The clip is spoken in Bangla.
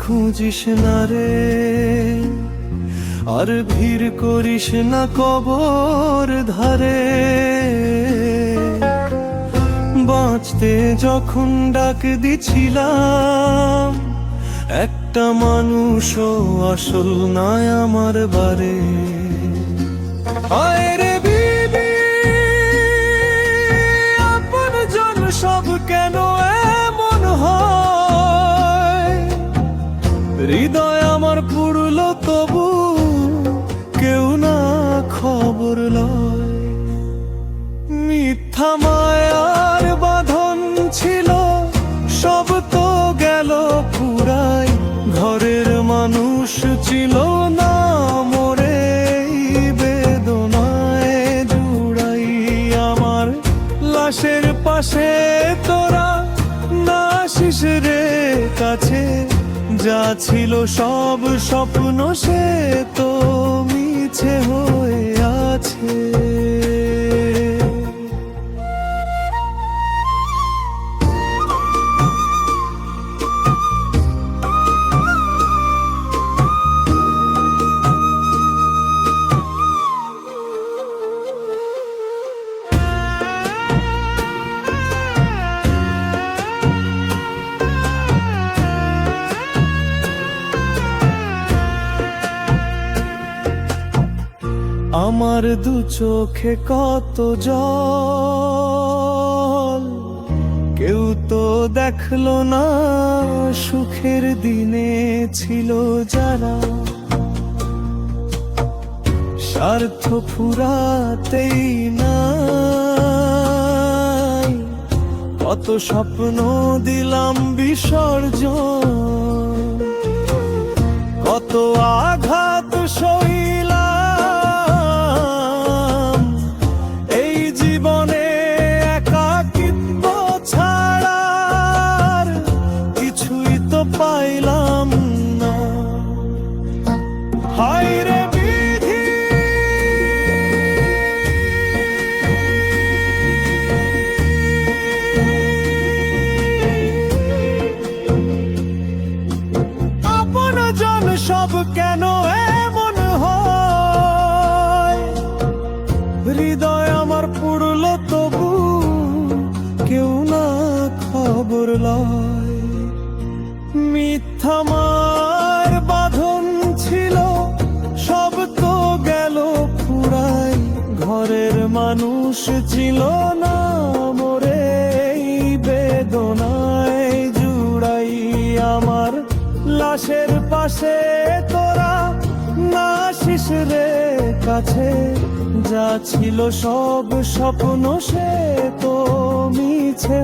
খুঁজিস না রে। আর ভিড় করিস না কবর ধারে। বাঁচতে যখন ডাক দিছিলাম, একটা মানুষও আসল নয় আমার বারে। হৃদয় আমার পুরলো তবু কেউ না খবর লয়। মিথ্যা মায়ার বাঁধন ছিল, সব তো গেল পুরাই। ঘরের মানুষ ছিল না মোরে, বেদনায় জুড়াই আমার। লাশের পাশে তোরা না শিশরে কাছে। যা ছিল সব স্বপ্ন সে তো মিছে হয়ে আমার দু চোখে কত জল। কেউ তো দেখল না সুখের দিনে ছিল যারা। স্বার্থ ফুরাতেই না কত স্বপ্ন দিলাম বিসর্জন। কত আঘাত সইলাম সব কেন এমন হয়? হৃদয় আমার পুরলো তবু কেউ না খবর লয়। মানুষ ছিল না মোরে বেদনায় জুড়াই আমার লাশের পাশে তোরা না শিশরে কাছে। যা ছিল সব স্বপ্ন সে তো মিছে